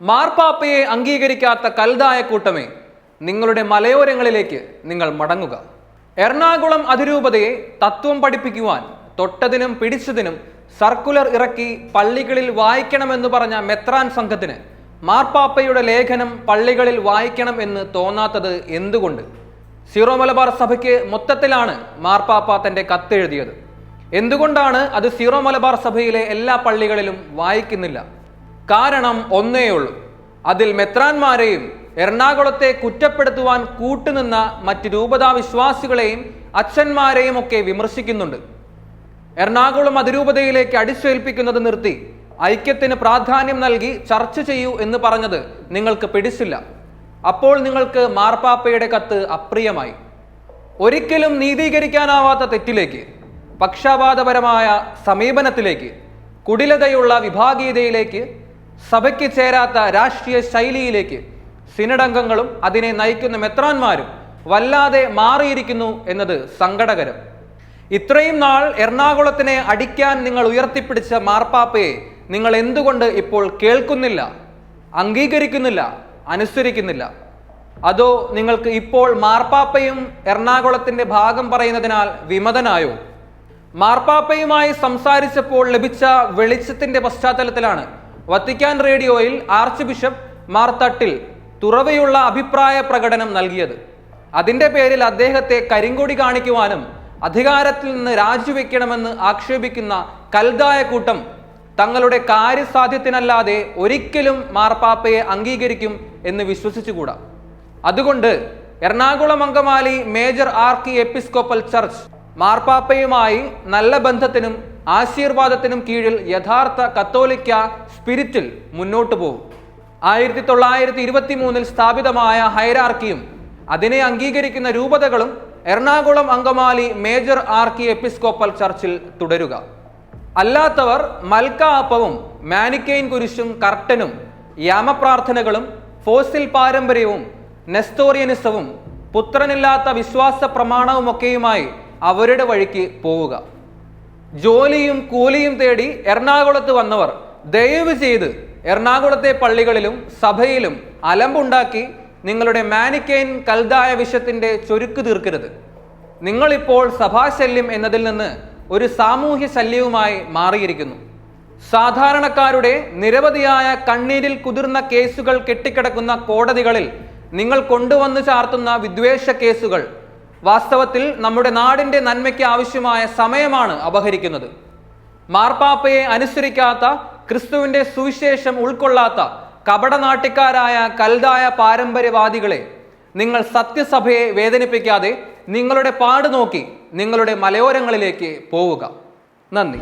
മാർപ്പാപ്പയെ അംഗീകരിക്കാത്ത കൽതായ കൂട്ടമേ നിങ്ങളുടെ മലയോരങ്ങളിലേക്ക് നിങ്ങൾ മടങ്ങുക. എറണാകുളം അതിരൂപതയെ തത്വം പഠിപ്പിക്കുവാൻ തൊട്ടതിനും പിടിച്ചതിനും സർക്കുലർ ഇറക്കി പള്ളികളിൽ വായിക്കണമെന്ന് പറഞ്ഞ മെത്രാൻ സംഘത്തിന് മാർപ്പാപ്പയുടെ ലേഖനം പള്ളികളിൽ വായിക്കണം എന്ന് തോന്നാത്തത് എന്തുകൊണ്ട്? സീറോ മലബാർ സഭയ്ക്ക് മൊത്തത്തിലാണ് മാർപ്പാപ്പ തന്റെ കത്തെഴുതിയത്. എന്തുകൊണ്ടാണ് അത് സീറോ മലബാർ സഭയിലെ എല്ലാ പള്ളികളിലും വായിക്കുന്നില്ല? കാരണം ഒന്നേ ഉള്ളൂ. അതിൽ മെത്രാന്മാരെയും എറണാകുളത്തെ കുറ്റപ്പെടുത്തുവാൻ കൂട്ടുനിന്ന മറ്റ് രൂപതാ വിശ്വാസികളെയും അച്ഛന്മാരെയും ഒക്കെ വിമർശിക്കുന്നുണ്ട്. എറണാകുളം അതിരൂപതയിലേക്ക് അടിച്ചേൽപ്പിക്കുന്നത് നിർത്തി ഐക്യത്തിന് പ്രാധാന്യം നൽകി ചർച്ച ചെയ്യൂ എന്ന് പറഞ്ഞത് നിങ്ങൾക്ക് പിടിച്ചില്ല. അപ്പോൾ നിങ്ങൾക്ക് മാർപ്പാപ്പയുടെ കത്ത് അപ്രിയമായി. ഒരിക്കലും നീതീകരിക്കാനാവാത്ത തെറ്റിലേക്ക് പക്ഷാപാതപരമായ സമീപനത്തിലേക്ക് കുടിലതയുള്ള വിഭാഗീയതയിലേക്ക് സഭയ്ക്ക് ചേരാത്ത രാഷ്ട്രീയ ശൈലിയിലേക്ക് സിനഡംഗങ്ങളും അതിനെ നയിക്കുന്ന മെത്രാന്മാരും വല്ലാതെ മാറിയിരിക്കുന്നു എന്നത് സങ്കടകരം. ഇത്രയും നാൾ എറണാകുളത്തിനെ അടിക്കാൻ നിങ്ങൾ ഉയർത്തിപ്പിടിച്ച മാർപ്പാപ്പയെ നിങ്ങൾ എന്തുകൊണ്ട് ഇപ്പോൾ കേൾക്കുന്നില്ല അംഗീകരിക്കുന്നില്ല അനുസരിക്കുന്നില്ല? അതോ നിങ്ങൾക്ക് ഇപ്പോൾ മാർപ്പാപ്പയും എറണാകുളത്തിന്റെ ഭാഗം പറയുന്നതിനാൽ വിമതനായോ? മാർപ്പാപ്പയുമായി സംസാരിച്ചപ്പോൾ ലഭിച്ച വെളിച്ചത്തിന്റെ പശ്ചാത്തലത്തിലാണ് വത്തിക്കാൻ റേഡിയോയിൽ ആർച്ച് ബിഷപ്പ് മാർ തട്ടിൽ തുറവയുള്ള അഭിപ്രായ പ്രകടനം നൽകിയത്. അതിന്റെ പേരിൽ അദ്ദേഹത്തെ കരിങ്കൊടി കാണിക്കുവാനും അധികാരത്തിൽ നിന്ന് രാജിവെക്കണമെന്ന് ആക്ഷേപിക്കുന്ന കൽതായ കൂട്ടം തങ്ങളുടെ കാര്യസാധ്യത്തിനല്ലാതെ ഒരിക്കലും മാർപ്പാപ്പയെ അംഗീകരിക്കും എന്ന് വിശ്വസിച്ചുകൂടാ. അതുകൊണ്ട് Ernakulam Angamaly major archiepiscopal church മാർപ്പാപ്പയുമായി നല്ല ബന്ധത്തിനും ആശീർവാദത്തിനും കീഴിൽ യഥാർത്ഥ കത്തോലിക്ക സ്പിരിറ്റിൽ മുന്നോട്ടു പോകും. ആയിരത്തി തൊള്ളായിരത്തി ഇരുപത്തി മൂന്നിൽ സ്ഥാപിതമായ ഹൈരാർക്കിയും അതിനെ അംഗീകരിക്കുന്ന രൂപതകളും Ernakulam Angamaly major archiepiscopal ചർച്ചിൽ തുടരുക. അല്ലാത്തവർ മൽക്ക അപ്പവും മാനിക്കെയിൻ കുരിശും കർട്ടനും യാമപ്രാർത്ഥനകളും ഫോസിൽ പാരമ്പര്യവും നെസ്തോറിയനിസവും പുത്രനില്ലാത്ത വിശ്വാസ പ്രമാണവുമൊക്കെയുമായി അവരുടെ വഴിക്ക് പോവുക. ജോലിയും കൂലിയും തേടി എറണാകുളത്ത് വന്നവർ ദയവ് ചെയ്ത് എറണാകുളത്തെ പള്ളികളിലും സഭയിലും അലമ്പുണ്ടാക്കി നിങ്ങളുടെ മാനിക്കൈൻ കൽതായ വിഷത്തിന്റെ ചുരുക്ക് തീർക്കരുത്. നിങ്ങളിപ്പോൾ സഭാശല്യം എന്നതിൽ നിന്ന് ഒരു സാമൂഹ്യ ശല്യവുമായി മാറിയിരിക്കുന്നു. സാധാരണക്കാരുടെ നിരവധിയായ കണ്ണീരിൽ കുതിർന്ന കേസുകൾ കെട്ടിക്കിടക്കുന്ന കോടതികളിൽ നിങ്ങൾ കൊണ്ടുവന്ന് ചാർത്തുന്ന വിദ്വേഷ കേസുകൾ വാസ്തവത്തിൽ നമ്മുടെ നാടിന്റെ നന്മയ്ക്ക് ആവശ്യമായ സമയമാണ് അപഹരിക്കുന്നത്. മാർപ്പാപ്പയെ അനുസരിക്കാത്ത ക്രിസ്തുവിന്റെ സുവിശേഷം ഉൾക്കൊള്ളാത്ത കപടനാട്ടിക്കാരായ കൽതായ പാരമ്പര്യവാദികളെ നിങ്ങൾ സത്യസഭയെ വേദനിപ്പിക്കാതെ നിങ്ങളുടെ പാട് നോക്കി നിങ്ങളുടെ മലയോരങ്ങളിലേക്ക് പോവുക. നന്ദി.